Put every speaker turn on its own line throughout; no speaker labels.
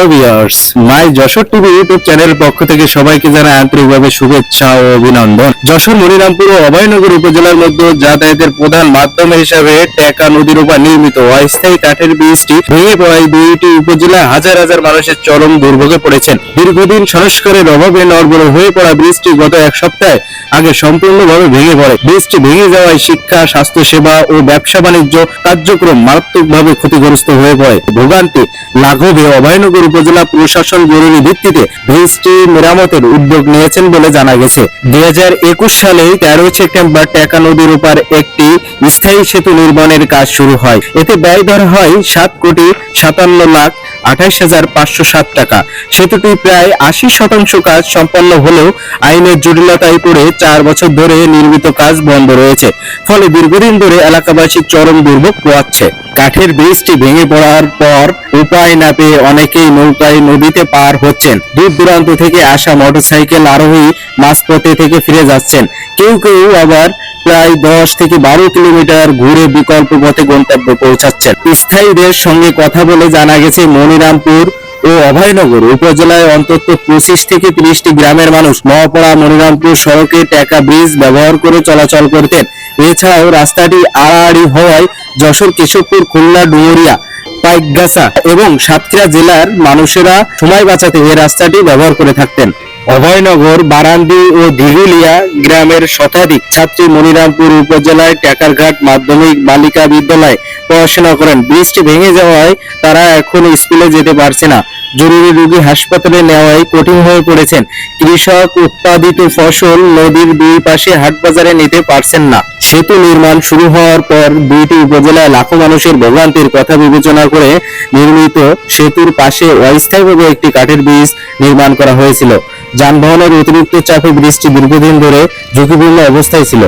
Hello viewers my Jashore TV YouTube চ্যানেলের পক্ষ থেকে সবাইকে জানাই আন্তরিকভাবে শুভেচ্ছা ও অভিনন্দন। যশোর মনিরামপুর ও অভয়নগর উপজেলার মধ্যে যাতায়াতের প্রধান মাধ্যম হিসাবে টেকা নদীর উপর নির্মিত অস্থায়ী কাঠের ব্রিজটি ভেঙে পড়ায় দুইটি উপজেলা হাজার হাজার মানুষের চরম দুর্ভোগে পড়েছেন। দীর্ঘদিন সংস্কারের অভাবে নড়বড় হয়ে পড়া ব্রিজটি গত এক সপ্তাহে আগে সম্পূর্ণভাবে ভেঙে পড়ে। ব্রিজটি ভেঙে যাওয়ায় শিক্ষা, স্বাস্থ্যসেবা ও ব্যবসা বাণিজ্য কার্যক্রম মারাত্মকভাবে ক্ষতিগ্রস্ত হয়ে পড়ে। ভোগান্তি, লাঘবে অভয়নগর উপজেলা প্রশাসন জরুরি ভিত্তিতে ব্রিজটি মেরামতের উদ্যোগ নিয়েছেন বলে জানা গেছে। দুই হাজার একুশ সালে তেরো সেপ্টেম্বর টেকা নদীর উপর একটি স্থায়ী সেতু নির্মাণের কাজ শুরু হয়। এতে ব্যয় ধরা হয় সাত কোটি সাতান্ন লাখ আঠাইশ হাজার পাঁচশো সাত টাকা। সেতুটি প্রায় আশি শতাংশ কাজ সম্পন্ন হলেও আইনের জটিলতায় পড়ে চার বছর ধরে নির্মিত কাজ বন্ধ রয়েছে। ফলে দীর্ঘদিন ধরে এলাকাবাসী চরম দুর্ভোগ পোয়াচ্ছে কাঠের ব্রিজটি ভেঙে পড়ার পর উপায় না পেয়ে অনেকেই নৌকায় নদীতে পার হচ্ছেন। দূর দূরান্ত থেকে আসা মোটরসাইকেল আরোহী মাঝপথে থেকে ফিরে যাচ্ছেন। কেউ কেউ আবার প্রায় দশ থেকে বারো কিলোমিটার ঘুরে বিকল্প পথে গন্তব্যে পৌঁছাচ্ছেন। স্থায়ীদের সঙ্গে কথা বলে জানা গেছে, মনিরামপুর ও অভয়নগর উপজেলায় অন্তত পঁচিশ থেকে তিরিশটি গ্রামের মানুষ নওপাড়া, মনিরামপুর সড়কে টেকা ব্রিজ ব্যবহার করে চলাচল করতেন। এছাড়াও রাস্তাটি আড়াআড়ি হওয়ায় যশোর, কেশবপুর, খুলনা, ডুমুরিয়া, পাইকগাছা এবং সাতক্ষীরা জেলার মানুষেরা সময় বাঁচাতে এই রাস্তাটি ব্যবহার করে থাকতেন। অভয়নগর, বারান্দি ও দিঘুলিয়া গ্রামের শতাধিক ছাত্রী মনিরামপুর উপজেলায় টেকারঘাট মাধ্যমিক বালিকা বিদ্যালয়ে পড়াশোনা করেন। ব্রিজটি ভেঙে যাওয়ায় তারা এখন স্কুলে যেতে পারছে না। জরুরি রোগী হাসপাতালে নেওয়ায় কঠিন হয়ে পড়েছেন। কৃষক উৎপাদিত ফসল নদীর দুই পাশে হাট বাজারে নিতে পারছেন না। সেতু নির্মাণ শুরু হওয়ার পর দুইটি উপজেলায় লাখো মানুষের ভোগান্তির কথা বিবেচনা করে নির্মিত সেতুর পাশে অস্থায়ীভাবে একটি কাঠের ব্রিজ নির্মাণ করা হয়েছিল। যানবাহনের অতিরিক্ত চাপে ব্রিজটি দীর্ঘদিন ধরে ঝুঁকিপূর্ণ অবস্থায় ছিল।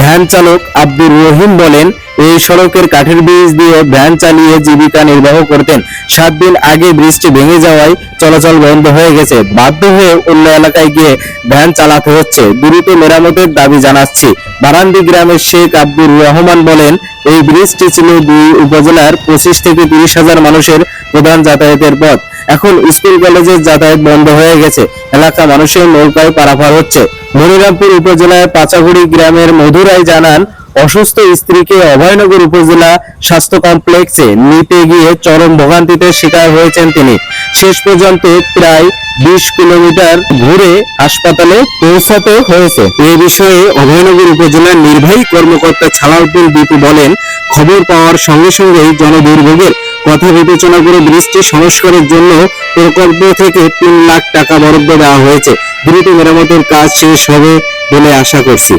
ভ্যান চালক আব্দুর রহিম বলেন, এই সড়কের কাঠের ব্রিজ দিয়ে ভ্যান চালিয়ে জীবিকা নির্বাহ করতেন। সাত দিন আগে ব্রিজটি ভেঙে যাওয়ায় চলাচল বন্ধ হয়ে গেছে। বাধ্য হয়ে অন্য এলাকায় গিয়ে ভ্যান চালাতে হচ্ছে। দ্রুত মেরামতের দাবি জানাচ্ছি। বারান্দি গ্রামের শেখ আব্দুর রহমান বলেন, এই ব্রিজটি ছিল দুই উপজেলার পঁচিশ থেকে তিরিশ হাজার মানুষের প্রধান যাতায়াতের পথ। এখন স্কুল কলেজের যাতায়াত বন্ধ হয়ে গেছে। এলাকা মানুষের নৌকায় পারাপার হচ্ছে। মনিরামপুর উপজেলার পাচাগুড়ি গ্রামের মধুরাই জানান, অসুস্থ স্ত্রীকে অভয়নগর উপজেলা স্বাস্থ্য কমপ্লেক্সে নিতে গিয়ে চরম ভোগান্তিতে শিকার হয়েছেন তিনি। শেষ পর্যন্ত প্রায় বিশ কিলোমিটার ঘুরে হাসপাতালে পৌঁছাতে হয়েছে। এ বিষয়ে অভয়নগর উপজেলার নির্বাহী কর্মকর্তা ছালাউদ্দিন দীপু বলেন, খবর পাওয়ার সঙ্গে সঙ্গেই জনদুর্ভোগের কথা বিবেচনা করে ব্রিজটি সংস্কারের জন্য প্রকল্প থেকে তিন লাখ টাকা বরাদ্দ দেওয়া হয়েছে। দ্রুত মেরামতের কাজ শেষ হবে বলে আশা করছি।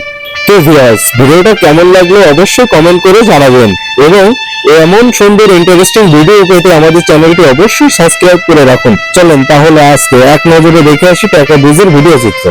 তো ভিউয়ার্স ভিডিওটা কেমন লাগল অবশ্যই কমেন্ট করে জানাবেন এবং এমন সুন্দর ইন্টারেস্টিং ভিডিও পেতে আমাদের চ্যানেলটি অবশ্যই সাবস্ক্রাইব করে রাখুন। চলেন তাহলে আজকে এক নজরে দেখে আসি টাকা ব্রিজের ভিডিও চিত্র।